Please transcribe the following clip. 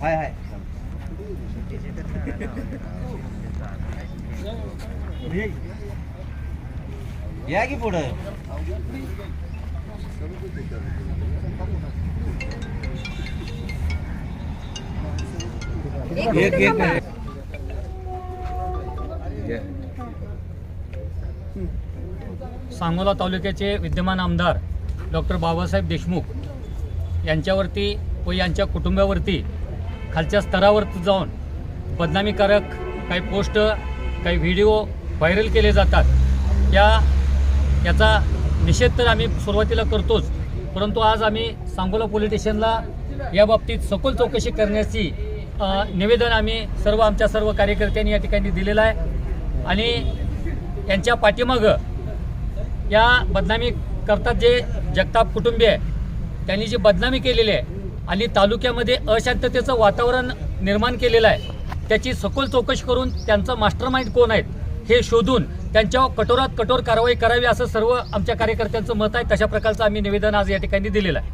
हाय हाय. या की पुढं? एक एक. सांगोला तालुक्याचे विद्यमान आमदार डॉक्टर बाबासाहेब देशमुख यांच्यावरती व यांच्या कुटुंबावरती खालच्या स्तरावर जाऊन बदनामीकारक काही पोस्ट काही व्हिडिओ व्हायरल केले जातात. या याचा निषेध तर आम्ही सुरुवातीला करतोच परंतु आज आम्ही सांगोला पोलीस स्टेशनला या बाबतीत सखोल चौकशी करण्याची निवेदन आम्ही सर्व आमच्या सर्व कार्यकर्त्यांनी या ठिकाणी दिलेलं आहे. आणि यांच्या पाठीमागं या बदनामी करतात जे जगताप कुटुंबीय आहे त्यांनी जी बदनामी केलेली आहे आणि तालुक्यामध्ये अशांततेचं वातावरण निर्माण केलेलं आहे त्याची सखोल चौकशी करून त्यांचं मास्टरमाइंड कोण आहेत हे शोधून त्यांच्यावर कठोरात कठोर कारवाई करावी असं सर्व आमच्या कार्यकर्त्यांचं मत आहे. तशा प्रकारचं आम्ही निवेदन आज या ठिकाणी दिलेलं आहे.